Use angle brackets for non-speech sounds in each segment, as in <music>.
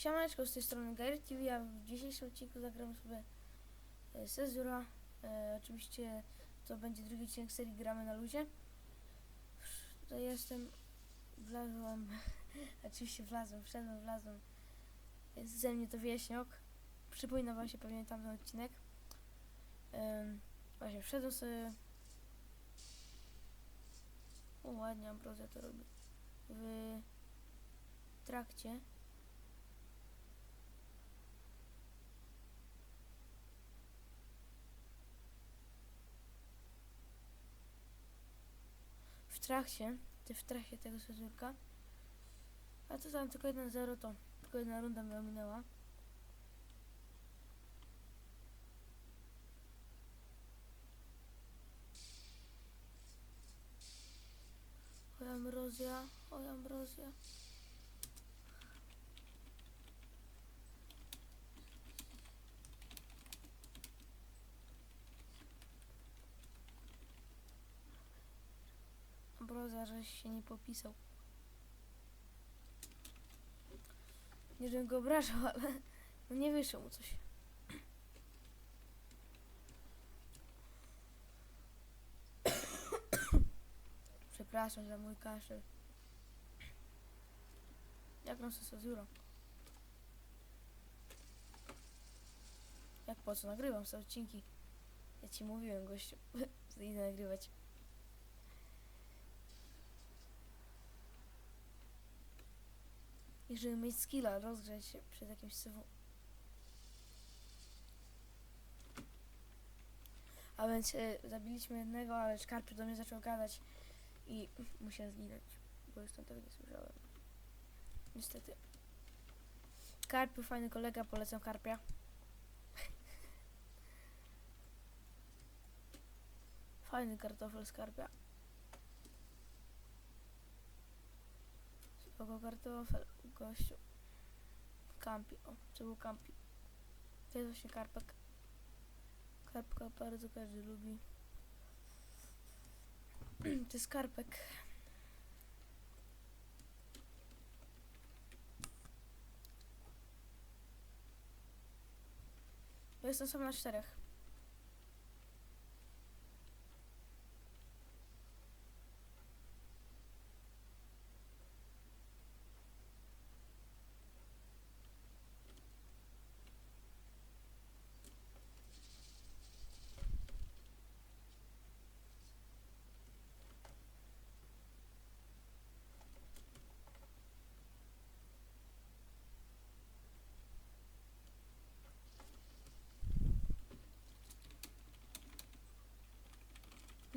Siemaneczko, z tej strony Gary TV, a w dzisiejszym odcinku zagramy sobie e, Cezura. E, oczywiście to będzie drugi odcinek serii Gramy na luzie. Tutaj jestem, wlazłem, <laughs> oczywiście wlazłem, wszedłem, wlazłem. Jest ze mnie to wieśniok. Przypomina wam się pewnie tamten odcinek. Em, właśnie, wszedłem sobie... O, ładnie Ambrozja to robi. W trakcie trakcie, w trakcie tego sezurka. A to tam tylko 1-0 to tylko jedna runda mi ominęła. Oj Ambrozja, oj Ambrozja. Ambrozja, żeś się nie popisał. Nie żebym go obrażał, ale no nie wyszło mu coś. Przepraszam za mój kaszel. Jak noszę Sazuro? Jak po co nagrywam sobie odcinki? Ja ci mówiłem, gościu, <laughs> że idę nagrywać. I żeby mieć skilla, rozgrzać się przed jakimś sywu. A więc e, zabiliśmy jednego, ale Szkarpy do mnie zaczął gadać i <laughs> musiałem zginąć, bo już tam tego nie słyszałem. Niestety. Karpiu, fajny kolega, polecam Karpia. <laughs> Fajny kartofel z Karpia. Spoko kartofel, gościu. Kampi, o, czy był kampi. To jest właśnie karpek. Karpka bardzo każdy lubi. <clears throat> to jest karpek. Jestem sam na czterech.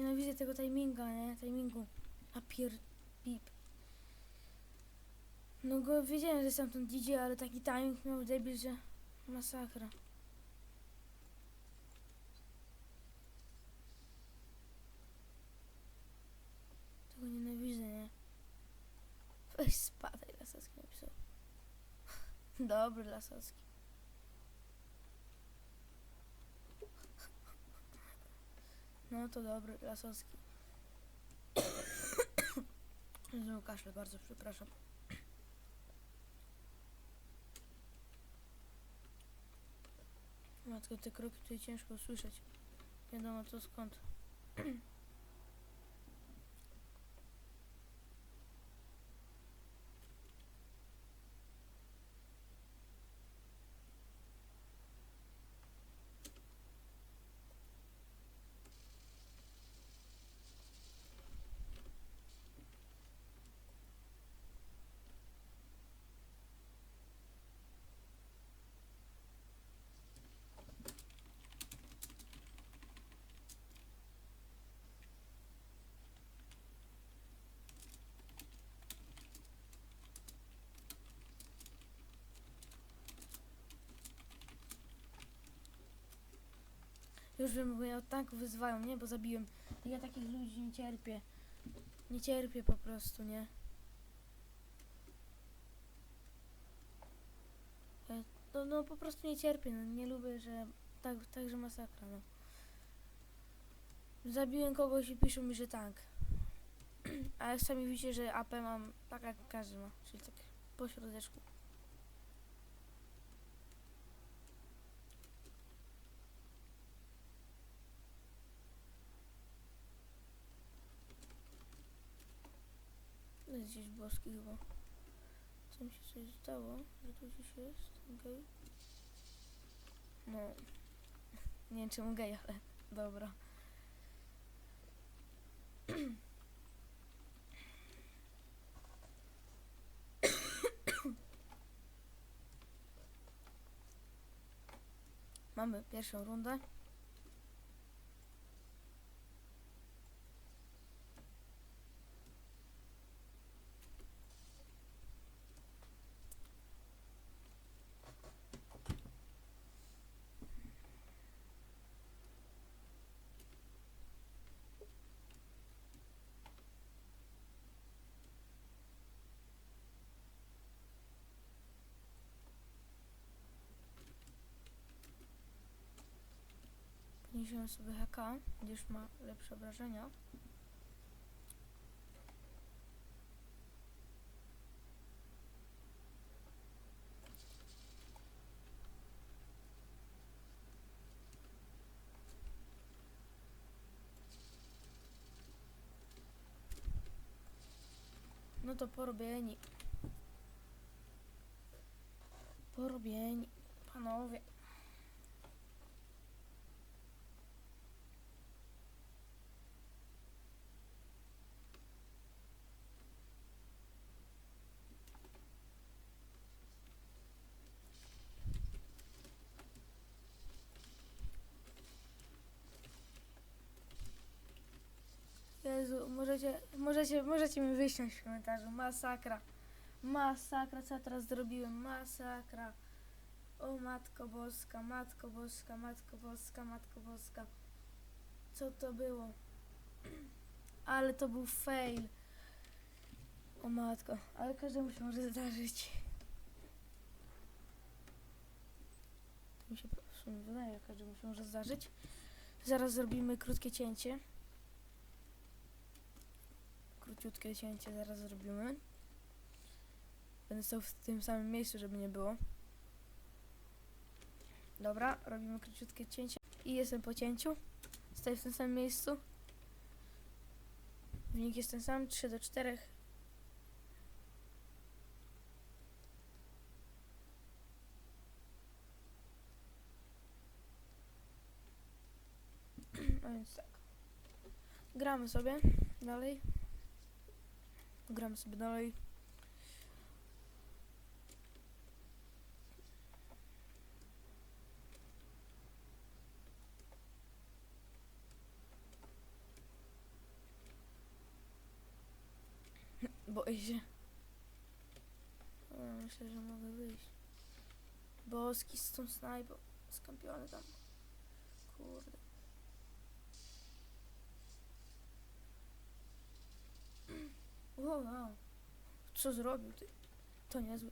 Nienawidzę tego timinga, nie? Timingu. A pier... pip. No go wiedziałem, że jest tam DJ, ale taki timing miał debil, że masakra. Tego nienawidzę, nie? Weź spadaj, Lasowski napisał. <laughs> Dobry Lasowski. No to dobry, Lasowski. <coughs> Znowu kaszle, bardzo przepraszam. Matko, te kroki tutaj ciężko usłyszeć. Wiadomo co skąd. Już ja od tanków wyzywają mnie, bo zabiłem. Ja takich ludzi nie cierpię. Nie cierpię po prostu, nie? Ja, no, no po prostu nie cierpię, no nie lubię, że tak, także masakra, no. Zabiłem kogoś i piszą mi, że tank. <clears throat> A jak sami widzicie, że AP mam tak jak każdy ma, czyli tak po środeczku. Gdzieś boski chyba. Co mi się coś stało? Że tu gdzieś jest? Gej? No. <laughs> Nie wiem czemu gej, ale <laughs> dobra. <coughs> Mamy pierwszą rundę. Podniesiemy sobie HK, gdyż ma lepsze obrażenia. No to porobieni. Porobieni, panowie. Jezu, możecie, możecie, możecie mi wyśmiać w komentarzu. Masakra. Masakra, co ja teraz zrobiłem? Masakra. O Matko Boska, Matko Boska, Matko Boska, Matko Boska. Co to było? <clears throat> Ale to był fail. O Matko, ale każdemu się może zdarzyć. To mi się w sumie wydaje, każdemu się może zdarzyć. Zaraz zrobimy krótkie cięcie. Króciutkie cięcie zaraz zrobimy. Będę stał w tym samym miejscu, żeby nie było. Dobra, robimy króciutkie cięcie. I jestem po cięciu. Stoję w tym samym miejscu. Wynik jest ten sam, 3 do 4. A <clears throat> więc tak. Gramy sobie dalej. Gramy sobie dalej. <laughs> Boję się. O, myślę, że mogę wyjść. Boski z tą snajpą. Skampiony tam. Kurde. <clears throat> Wow. Co zrobił ty? To niezły.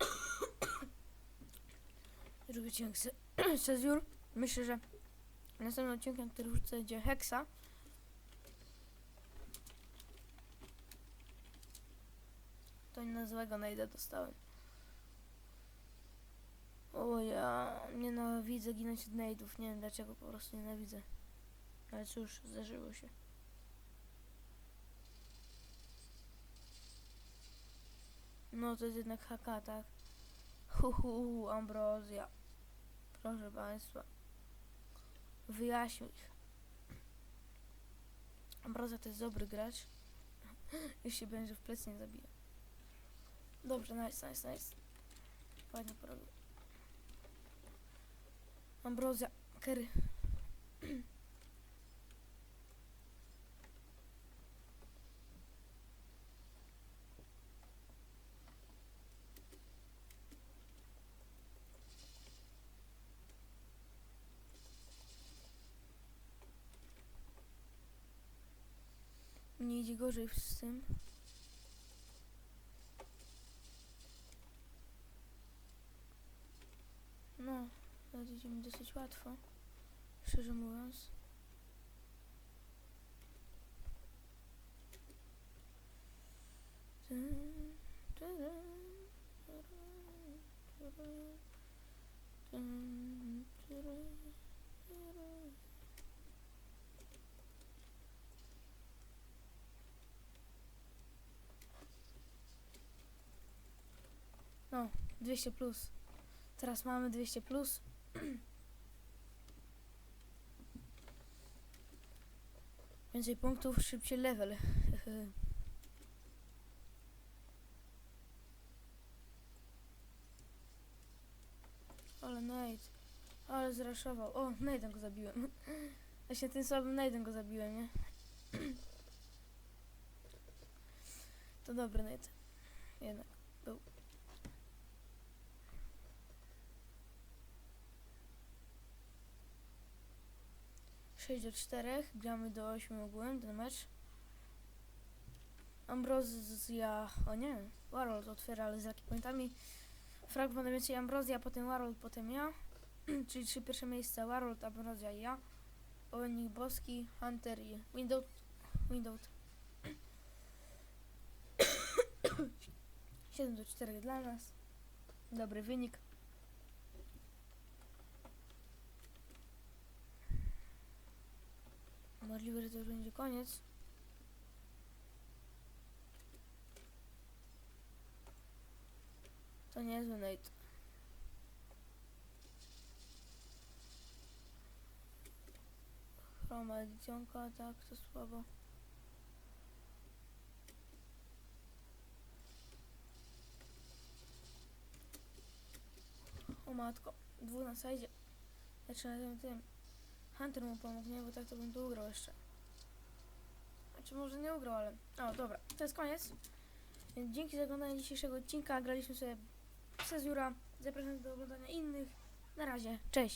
<coughs> Drugi odcinek se <clears throat> Cezur. Myślę, że następnym odcinkiem, który wrzucę, będzie Hexa. To nie na złego najdę dostałem. O ja nienawidzę ginąć od nade'ów. Nie wiem dlaczego, po prostu nienawidzę. Ale cóż, zdarzyło się. No to jest jednak HK, tak? Hu, hu, hu Ambrozja. Proszę Państwa. Wyjaśnił ich. Ambrozja to jest dobry gracz. <laughs> Jeśli będzie w plecy nie zabije. Dobrze, nice, nice, nice. Ładnie porobił. Ambrozja, Kerry. <clears throat> Nie idzie gorzej z tym. No, nawet idzie mi dosyć łatwo, szczerze mówiąc. O, 200 plus. Teraz mamy 200 plus. <clears throat> Więcej punktów, szybciej level. <laughs> Ale Nate. Ale zraszował. O, Nate'em go zabiłem. <laughs> Właśnie tym słabym Nate'em go zabiłem, nie? <clears throat> To dobry Nate. Jednak był. Sześć do czterech. Gramy do 8 ogółem ten mecz. Ambrozja... O nie. Warhol otwiera, ale z jaki pointami. Frag ma najwięcej Ambrozja, potem Warhol, potem ja. <clears throat> Czyli trzy pierwsze miejsca. Warhol, Ambrozja i ja. Owenik Boski, Hunter i Windows. Windows. <clears throat> 7 do 4 dla nas. Dobry wynik. Możliwe, że to już będzie koniec. To niezły Nate. Chroma edycjonka, tak, to słabo. O matko, dwóch na sajdzie. Znaczy na tym, tym. Hunter mu pomógł, nie? Bo tak to bym tu ugrał jeszcze. Znaczy może nie ugrał, ale... O, dobra, to jest koniec. Więc dzięki za oglądanie dzisiejszego odcinka. Graliśmy sobie Cezura. Zapraszam do oglądania innych. Na razie, cześć.